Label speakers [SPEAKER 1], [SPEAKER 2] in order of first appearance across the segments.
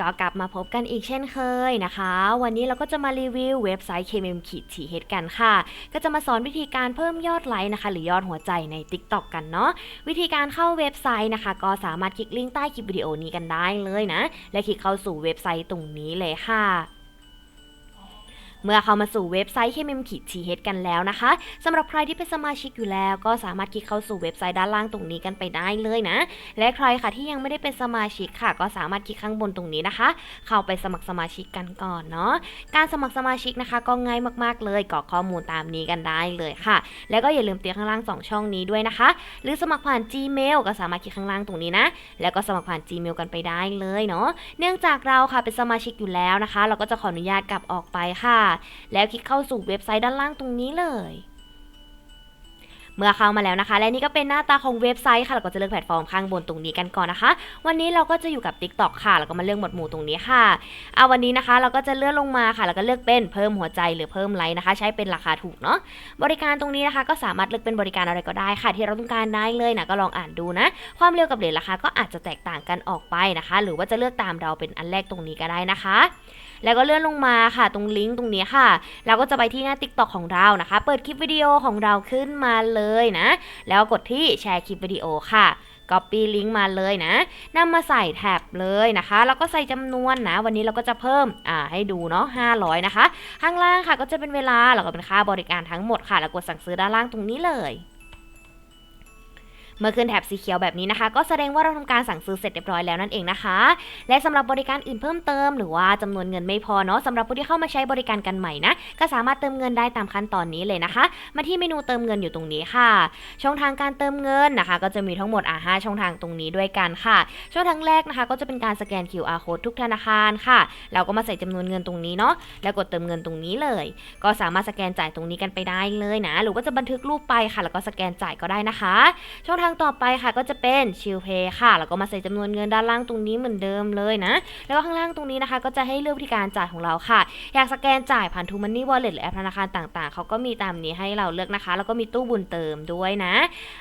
[SPEAKER 1] ก็กลับมาพบกันอีกเช่นเคยนะคะ วันนี้เราก็จะมารีวิวเว็บไซต์ KMM ขีด TH กันค่ะ ก็จะมาสอนวิธีการเพิ่มยอดไลค์นะคะ หรือยอดหัวใจใน TikTok กันเนาะวิธีการเข้าเว็บไซต์นะคะ ก็สามารถคลิกลิงก์ใต้คลิปวิดีโอนี้กันได้เลยนะ และคลิกเข้าสู่เว็บไซต์ตรงนี้เลยค่ะ เมื่อเข้ามาสู่เว็บไซต์ KMM ขีด TH กันแล้วนะคะสำหรับใครที่เป็นสมาชิกอยู่แล้วก็สามารถคลิกเข้าสู่เว็บไซต์ด้านล่างตรงนี้กันไปได้เลยนะ และใครค่ะที่ยังไม่ได้เป็นสมาชิกค่ะ ก็สามารถคลิกข้างบนตรงนี้นะคะ เข้าไปสมัครสมาชิกกันก่อนเนาะการสมัครสมาชิกนะคะ ก็ง่ายมากๆเลยกรอกข้อมูลตามนี้กันได้เลยค่ะ แล้วก็อย่าลืมเตียข้างล่าง 2 ช่องนี้ด้วยนะคะ หรือสมัครผ่าน Gmail ก็สามารถคลิกข้างล่างตรงนี้นะ แล้วก็สมัครผ่าน Gmail กันไปได้เลยเนาะเนื่องจากเราค่ะเป็นสมาชิกอยู่แล้วนะคะ เราก็จะขออนุญาตกลับออกไปค่ะแล้วคลิกเข้าสู่เว็บไซต์ด้านล่างตรงนี้เลย เมื่อเข้ามาแล้วนะคะ และนี่ก็เป็นหน้าตาของเว็บไซต์ค่ะเราก็จะเลือกแพลตฟอร์มข้างบนตรงนี้กันก่อนนะคะ วันนี้เราก็จะอยู่กับ TikTok ค่ะ แล้วก็มาเลือกหมวดหมู่ตรงนี้ค่ะเอาวันนี้นะคะ เราก็จะเลื่อนลงมาค่ะ แล้วก็เลือกเป็นเพิ่มหัวใจหรือเพิ่มไลค์นะคะ ใช้เป็นราคาถูกเนาะบริการตรงนี้นะคะ ก็สามารถเลือกเป็นบริการอะไรก็ได้ค่ะ ที่เราต้องการได้เลยนะก็ลองอ่านดูนะ ความเร็วกับเรทราคาก็อาจจะแตกต่างกันออกไปนะคะ หรือว่าจะเลือกตามเราเป็นอันแรกตรงนี้ก็ได้นะคะ แล้วก็เลื่อนลงมาค่ะ ตรงลิงก์ตรงนี้ค่ะ เราก็จะไปที่หน้า TikTok ของเรานะคะ เปิดคลิปวิดีโอของเราขึ้นมาเลยนะ แล้วกดที่แชร์คลิปวิดีโอค่ะ Copy ลิงก์มาเลยนะนำมาใส่แท็บเลยนะคะ แล้วก็ใส่จำนวนนะ วันนี้เราก็จะเพิ่มอ่าให้ดูเนาะ500 นะคะ ข้างล่างค่ะก็จะเป็นเวลาแล้วก็เป็นค่าบริการทั้งหมดค่ะ แล้วกดสั่งซื้อด้านล่างตรงนี้เลย เมื่อขึ้นแถบสีเขียวแบบนี้นะคะ ก็แสดงว่าเราทำการสั่งซื้อเสร็จเรียบร้อยแล้วนั่นเองนะคะ และสำหรับบริการอื่นเพิ่มเติม หรือว่าจำนวนเงินไม่พอเนาะสำหรับผู้ที่เข้ามาใช้บริการกันใหม่นะ ก็สามารถเติมเงินได้ตามขั้นตอนนี้เลยนะคะ มาที่เมนูเติมเงินอยู่ตรงนี้ค่ะ ช่องทางการเติมเงินนะคะ ก็จะมีทั้งหมดอ่าห้าช่องทางตรงนี้ด้วยกันค่ะ ช่องทางแรกนะคะ ก็จะเป็นการสแกน QR code ทุกธนาคารค่ะ เราก็มาใส่จำนวนเงินตรงนี้เนาะ แล้วกดเติมเงินตรงนี้เลย ก็สามารถสแกนจ่ายตรงนี้กันไปได้เลยนะ หรือว่าจะบันทึกรูปไปค่ะ แล้วก็สแกนจ่ายก็ได้นะคะ ช่องทางต่อไปค่ะก็จะเป็นชิลเพย์ค่ะ แล้วก็มาใส่จำนวนเงินด้านล่างตรงนี้เหมือนเดิมเลยนะ แล้วก็ข้างล่างตรงนี้นะคะ ก็จะให้เลือกวิธีการจ่ายของเราค่ะ อยากสแกนจ่ายผ่านทูมันนี่วอลเล็ตหรือแอปธนาคารต่างๆ เขาก็มีตามนี้ให้เราเลือกนะคะ แล้วก็มีตู้บุญเติมด้วยนะ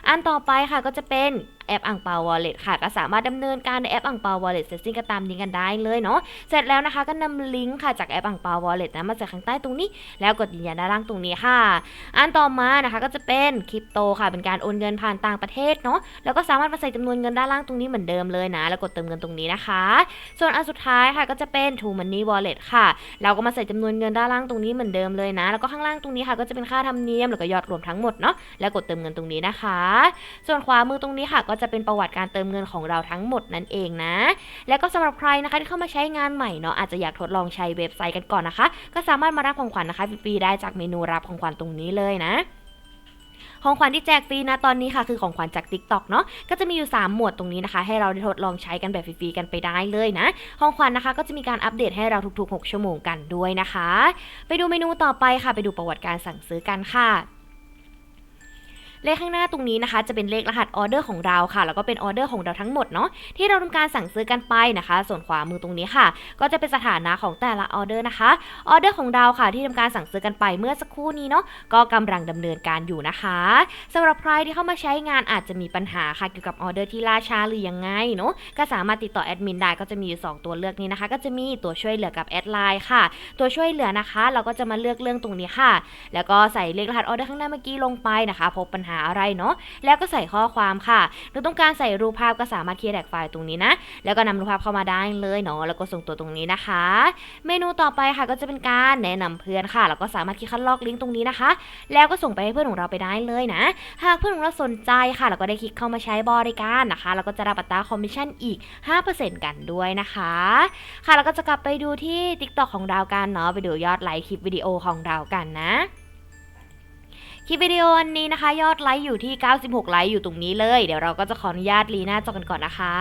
[SPEAKER 1] อันต่อไปค่ะก็จะเป็นแอปอ่างเปาวอลเล็ตค่ะ ก็สามารถดำเนินการในแอปอ่างเปาวอลเล็ตเซตติ้งก็ตามนี้กันได้เลยเนาะ เสร็จแล้วนะคะก็นำลิงก์ค่ะจากแอปอ่างเปาวอลเล็ตนะมาใส่ข้างใต้ตรงนี้ แล้วกดยืนยันด้านล่างตรงนี้ค่ะ อันต่อมานะคะก็จะเป็นคริปโตค่ะ เป็นการโอนเงินผ่านต่างประเทศเนาะแล้วก็สามารถมาใส่จำนวนเงินด้านล่างตรงนี้เหมือนเดิมเลยนะ แล้วกดเติมเงินตรงนี้นะคะ ส่วนอันสุดท้ายค่ะก็จะเป็น True Money Wallet ค่ะ เราก็มาใส่จำนวนเงินด้านล่างตรงนี้เหมือนเดิมเลยนะ แล้วก็ข้างล่างตรงนี้ค่ะก็จะเป็นค่าธรรมเนียมแล้วก็ยอดรวมทั้งหมดเนาะแล้วกดเติมเงินตรงนี้นะคะ ส่วนขวามือตรงนี้ค่ะก็จะเป็นประวัติการเติมเงินของเราทั้งหมดนั่นเองนะ แล้วก็สำหรับใครนะคะที่เข้ามาใช้งานใหม่เนาะอาจจะอยากทดลองใช้เว็บไซต์กันก่อนนะคะ ก็สามารถมารับของขวัญนะคะฟรีๆได้จากเมนูรับของขวัญตรงนี้เลยนะ ของขวัญที่แจกฟรีนะตอนนี้ค่ะ คือของขวัญจาก Tik t o กเนาะก็จะมีอยู่ 3 หมวดตรงนี้นะคะ ให้เราได้ทดลองใช้กันแบบฟรีๆกันไปได้เลยนะ ของขวัญนะคะก็จะมีการอัปเดตให้เราทุกๆ 6 ชั่วโมงกันด้วยนะคะ ไปดูเมนูต่อไปค่ะ ไปดูประวัติการสั่งซื้อกันค่ะ เลขข้างหน้าตรงนี้นะคะ จะเป็นเลขรหัสออเดอร์ของเราค่ะ แล้วก็เป็นออเดอร์ของเราทั้งหมดเนาะที่เราทำการสั่งซื้อกันไปนะคะ ส่วนขวามือตรงนี้ค่ะ ก็จะเป็นสถานะของแต่ละออเดอร์นะคะออเดอร์ของเราค่ะ ที่ทำการสั่งซื้อกันไปเมื่อสักครู่นี้เนาะก็กำลังดำเนินการอยู่นะคะสำหรับใครที่เข้ามาใช้งานอาจจะมีปัญหาค่ะเกี่ยวกับออเดอร์ที่ล่าช้าหรือยังไงเนาะก็สามารถติดต่อแอดมินได้ก็จะมีอยู่สองตัวเลือกนี้นะคะ ก็จะมีตัวช่วยเหลือกับแอดไลน์ค่ะ ตัวช่วยเหลือนะคะ เราก็จะมาเลือกเรื่องตรงนี้ค่ะ แล้วก็ใส่เลขรหัสออเดอร์ข้างหน้าเมื่อกี้ลงไปนะคะ พบปัญหาหาอะไรเนาะแล้วก็ใส่ข้อความค่ะหรือต้องการใส่รูปภาพก็สามารถเคลียร์แท็กไฟล์ตรงนี้นะ แล้วก็นำรูปภาพเข้ามาได้เลยเนาะแล้วก็ส่งตัวตรงนี้นะคะ เมนูต่อไปค่ะก็จะเป็นการแนะนำเพื่อนค่ะแล้วก็สามารถคลิกคัดลอกลิงก์ตรงนี้นะคะ แล้วก็ส่งไปให้เพื่อนของเราไปได้เลยนะ หากเพื่อนของเราสนใจค่ะแล้วก็ได้คลิกเข้ามาใช้บริการนะคะแล้วก็จะรับอัตราคอมมิชชั่นอีก 5%กันด้วยนะคะ ค่ะแล้วก็จะกลับไปดูที่ TikTok ของเรากันเนาะไปดูยอดไลค์คลิปวิดีโอของเรากันนะ คลิปวิดีโออันนี้นะคะ ยอดไลค์อยู่ที่ 96 ไลค์อยู่ตรงนี้เลย เดี๋ยวเราก็จะขออนุญาตรีหน้าจอกันก่อนนะคะ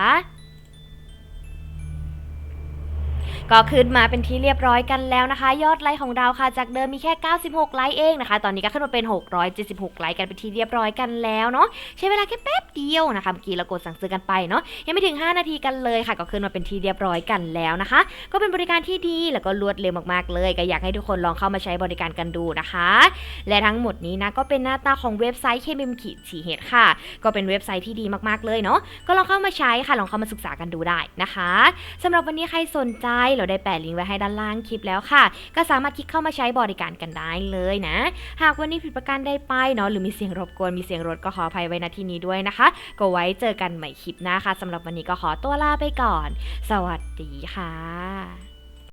[SPEAKER 1] ก็ขึ้นมาเป็นที่เรียบร้อยกันแล้วนะคะ ยอดไลค์ของเราค่ะ จากเดิมมีแค่ 96 ไลค์เองนะคะ ตอนนี้ก็ขึ้นมาเป็น 676 ไลค์กันเป็นที่เรียบร้อยกันแล้วเนาะใช้เวลาแค่แป๊บเดียวนะคะเมื่อกี้เรากดสั่งซื้อกันไปเนาะยังไม่ถึง 5 นาทีกันเลยค่ะ ก็ขึ้นมาเป็นที่เรียบร้อยกันแล้วนะคะ ก็เป็นบริการที่ดีแล้วก็รวดเร็วมากๆเลย ก็อยากให้ทุกคนลองเข้ามาใช้บริการกันดูนะคะ และทั้งหมดนี้นะก็เป็นหน้าตาของเว็บไซต์ KMM ขีดฉีเฮดค่ะ ก็เป็นเว็บไซต์ที่ดีมากๆเลยเนาะก็ลองเข้ามาใช้ค่ะลองเข้ามาศึกษากันดูได้นะคะสำหรับวันนี้ใครสนใจเราได้แปะลิงก์ไว้ให้ด้านล่างคลิปแล้วค่ะ ก็สามารถคลิกเข้ามาใช้บริการกันได้เลยนะ หากวันนี้ผิดประการใดไปเนาะหรือมีเสียงรบกวนมีเสียงรถก็ขออภัยไว้ณที่นี้ด้วยนะคะ ก็ไว้เจอกันใหม่คลิปหน้าค่ะสำหรับวันนี้ก็ขอตัวลาไปก่อน สวัสดีค่ะ